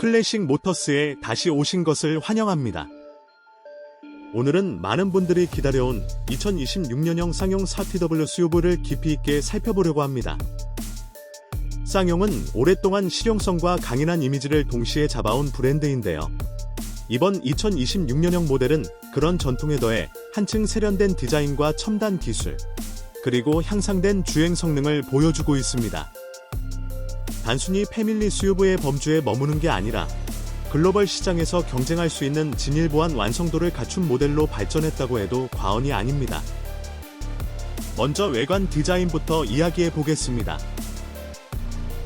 클래식 모터스에 다시 오신 것을 환영합니다. 오늘은 많은 분들이 기다려온 2026년형 쌍용 4TW SUV를 깊이 있게 살펴보려고 합니다. 쌍용은 오랫동안 실용성과 강인한 이미지를 동시에 잡아온 브랜드인데요. 이번 2026년형 모델은 그런 전통에 더해 한층 세련된 디자인과 첨단 기술, 그리고 향상된 주행 성능을 보여주고 있습니다. 단순히 패밀리 SUV의 범주에 머무는 게 아니라 글로벌 시장에서 경쟁할 수 있는 진일보한 완성도를 갖춘 모델로 발전했다고 해도 과언이 아닙니다. 먼저 외관 디자인부터 이야기해 보겠습니다.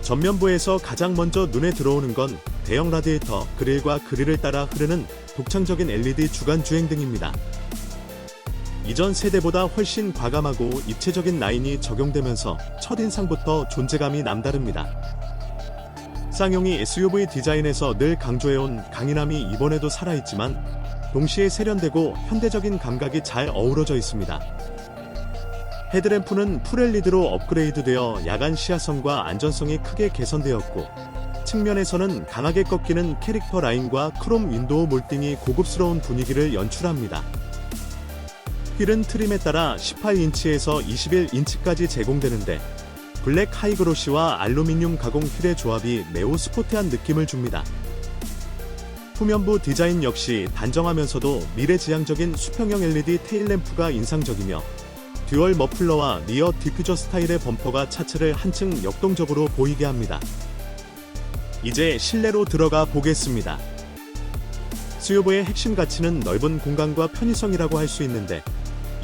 전면부에서 가장 먼저 눈에 들어오는 건 대형 라디에이터, 그릴과 그릴을 따라 흐르는 독창적인 LED 주간 주행 등입니다. 이전 세대보다 훨씬 과감하고 입체적인 라인이 적용되면서 첫인상부터 존재감이 남다릅니다. 쌍용이 SUV 디자인에서 늘 강조해온 강인함이 이번에도 살아있지만 동시에 세련되고 현대적인 감각이 잘 어우러져 있습니다. 헤드램프는 풀LED로 업그레이드되어 야간 시야성과 안전성이 크게 개선되었고 측면에서는 강하게 꺾이는 캐릭터 라인과 크롬 윈도우 몰딩이 고급스러운 분위기를 연출합니다. 휠은 트림에 따라 18인치에서 21인치까지 제공되는데 블랙 하이그로시와 알루미늄 가공 휠의 조합이 매우 스포티한 느낌을 줍니다. 후면부 디자인 역시 단정하면서도 미래지향적인 수평형 LED 테일램프가 인상적이며 듀얼 머플러와 리어 디퓨저 스타일의 범퍼가 차체를 한층 역동적으로 보이게 합니다. 이제 실내로 들어가 보겠습니다. SUV의 핵심 가치는 넓은 공간과 편의성이라고 할 수 있는데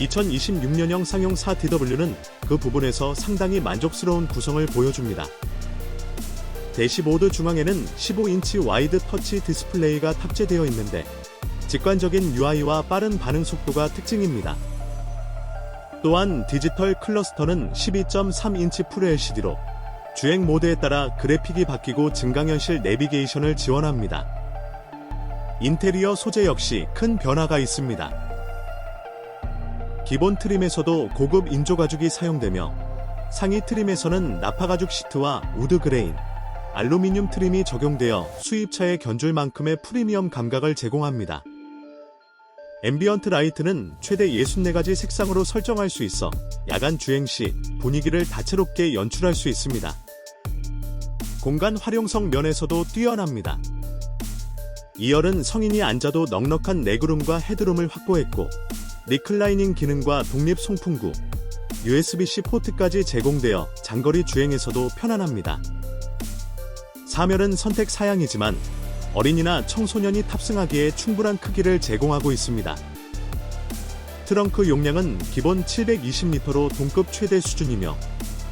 2026년형 상용 4DW는 그 부분에서 상당히 만족스러운 구성을 보여줍니다. 대시보드 중앙에는 15인치 와이드 터치 디스플레이가 탑재되어 있는데 직관적인 UI와 빠른 반응 속도가 특징입니다. 또한 디지털 클러스터는 12.3인치 풀 LCD로 주행 모드에 따라 그래픽이 바뀌고 증강현실 내비게이션을 지원합니다. 인테리어 소재 역시 큰 변화가 있습니다. 기본 트림에서도 고급 인조 가죽이 사용되며 상위 트림에서는 나파 가죽 시트와 우드 그레인, 알루미늄 트림이 적용되어 수입차에 견줄 만큼의 프리미엄 감각을 제공합니다. 앰비언트 라이트는 최대 64가지 색상으로 설정할 수 있어 야간 주행 시 분위기를 다채롭게 연출할 수 있습니다. 공간 활용성 면에서도 뛰어납니다. 2열은 성인이 앉아도 넉넉한 레그룸과 헤드룸을 확보했고 리클라이닝 기능과 독립 송풍구, USB-C 포트까지 제공되어 장거리 주행에서도 편안합니다. 3열은 선택 사양이지만 어린이나 청소년이 탑승하기에 충분한 크기를 제공하고 있습니다. 트렁크 용량은 기본 720리터로 동급 최대 수준이며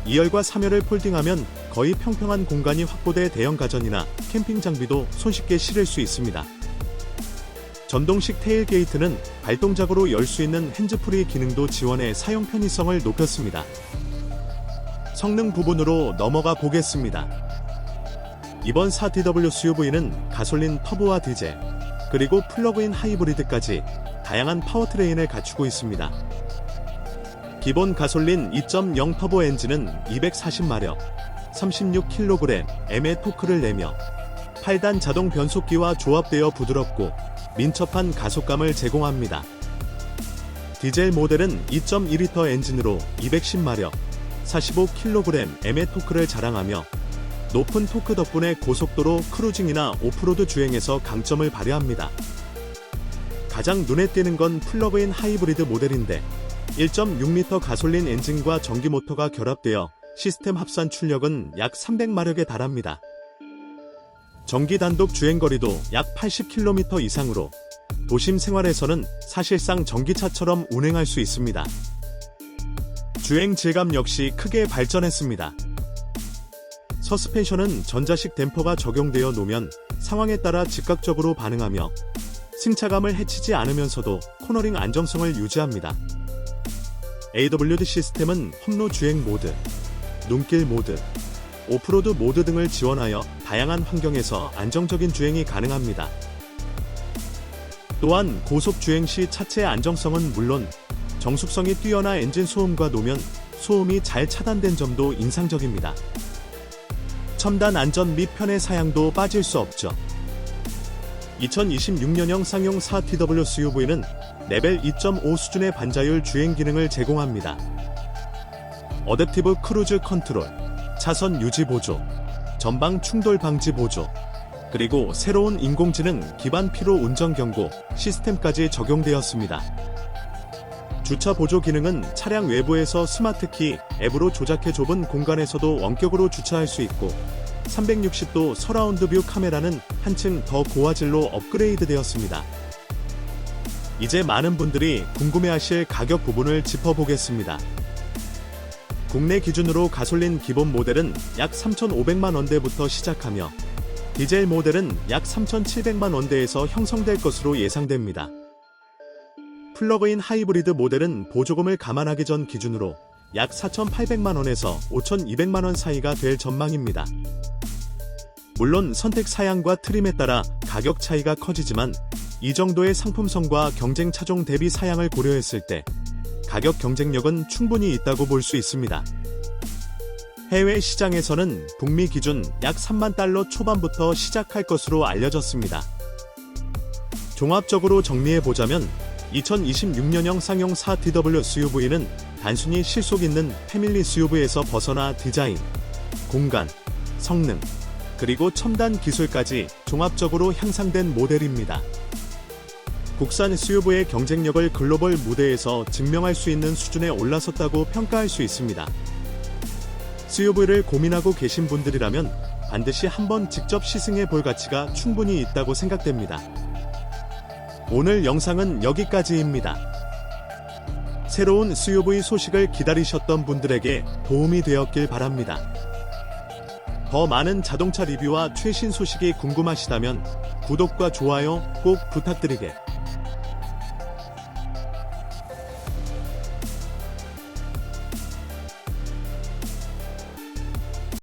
2열과 3열을 폴딩하면 거의 평평한 공간이 확보돼 대형 가전이나 캠핑 장비도 손쉽게 실을 수 있습니다. 전동식 테일 게이트는 발동작으로 열 수 있는 핸즈프리 기능도 지원해 사용 편의성을 높였습니다. 성능 부분으로 넘어가 보겠습니다. 이번 4DW SUV는 가솔린 터보와 디젤, 그리고 플러그인 하이브리드까지 다양한 파워트레인을 갖추고 있습니다. 기본 가솔린 2.0 터보 엔진은 240마력, 36kg의 토크를 내며 8단 자동 변속기와 조합되어 부드럽고 민첩한 가속감을 제공합니다. 디젤 모델은 2.2L 엔진으로 210마력, 45kg의 토크를 자랑하며 높은 토크 덕분에 고속도로 크루징이나 오프로드 주행에서 강점을 발휘합니다. 가장 눈에 띄는 건 플러그인 하이브리드 모델인데 1.6L 가솔린 엔진과 전기 모터가 결합되어 시스템 합산 출력은 약 300마력에 달합니다. 전기 단독 주행 거리도 약 80km 이상으로 도심 생활에서는 사실상 전기차처럼 운행할 수 있습니다. 주행 질감 역시 크게 발전했습니다. 서스펜션은 전자식 댐퍼가 적용되어 놓으면 상황에 따라 즉각적으로 반응하며 승차감을 해치지 않으면서도 코너링 안정성을 유지합니다. AWD 시스템은 험로 주행 모드, 눈길 모드, 오프로드 모드 등을 지원하여 다양한 환경에서 안정적인 주행이 가능합니다. 또한 고속 주행 시 차체 안정성은 물론 정숙성이 뛰어나 엔진 소음과 노면 소음이 잘 차단된 점도 인상적입니다. 첨단 안전 및 편의 사양도 빠질 수 없죠. 2026년형 상용 4TW SUV는 레벨 2.5 수준의 반자율 주행 기능을 제공합니다. 어댑티브 크루즈 컨트롤, 차선 유지 보조, 전방 충돌 방지 보조, 그리고 새로운 인공지능 기반 피로 운전 경고 시스템까지 적용되었습니다. 주차 보조 기능은 차량 외부에서 스마트키 앱으로 조작해 좁은 공간에서도 원격으로 주차할 수 있고 360도 서라운드 뷰 카메라는 한층 더 고화질로 업그레이드 되었습니다. 이제 많은 분들이 궁금해하실 가격 부분을 짚어보겠습니다. 국내 기준으로 가솔린 기본 모델은 약 3,500만 원대부터 시작하며 디젤 모델은 약 3,700만 원대에서 형성될 것으로 예상됩니다. 플러그인 하이브리드 모델은 보조금을 감안하기 전 기준으로 약 4,800만 원에서 5,200만 원 사이가 될 전망입니다. 물론 선택 사양과 트림에 따라 가격 차이가 커지지만 이 정도의 상품성과 경쟁 차종 대비 사양을 고려했을 때 가격 경쟁력은 충분히 있다고 볼 수 있습니다. 해외 시장에서는 북미 기준 약 3만 달러 초반부터 시작할 것으로 알려졌습니다. 종합적으로 정리해보자면 2026년형 상용 4TW SUV는 단순히 실속 있는 패밀리 SUV에서 벗어나 디자인, 공간, 성능, 그리고 첨단 기술까지 종합적으로 향상된 모델입니다. 국산 SUV의 경쟁력을 글로벌 무대에서 증명할 수 있는 수준에 올라섰다고 평가할 수 있습니다. SUV를 고민하고 계신 분들이라면 반드시 한번 직접 시승해 볼 가치가 충분히 있다고 생각됩니다. 오늘 영상은 여기까지입니다. 새로운 SUV 소식을 기다리셨던 분들에게 도움이 되었길 바랍니다. 더 많은 자동차 리뷰와 최신 소식이 궁금하시다면 구독과 좋아요 꼭 부탁드리게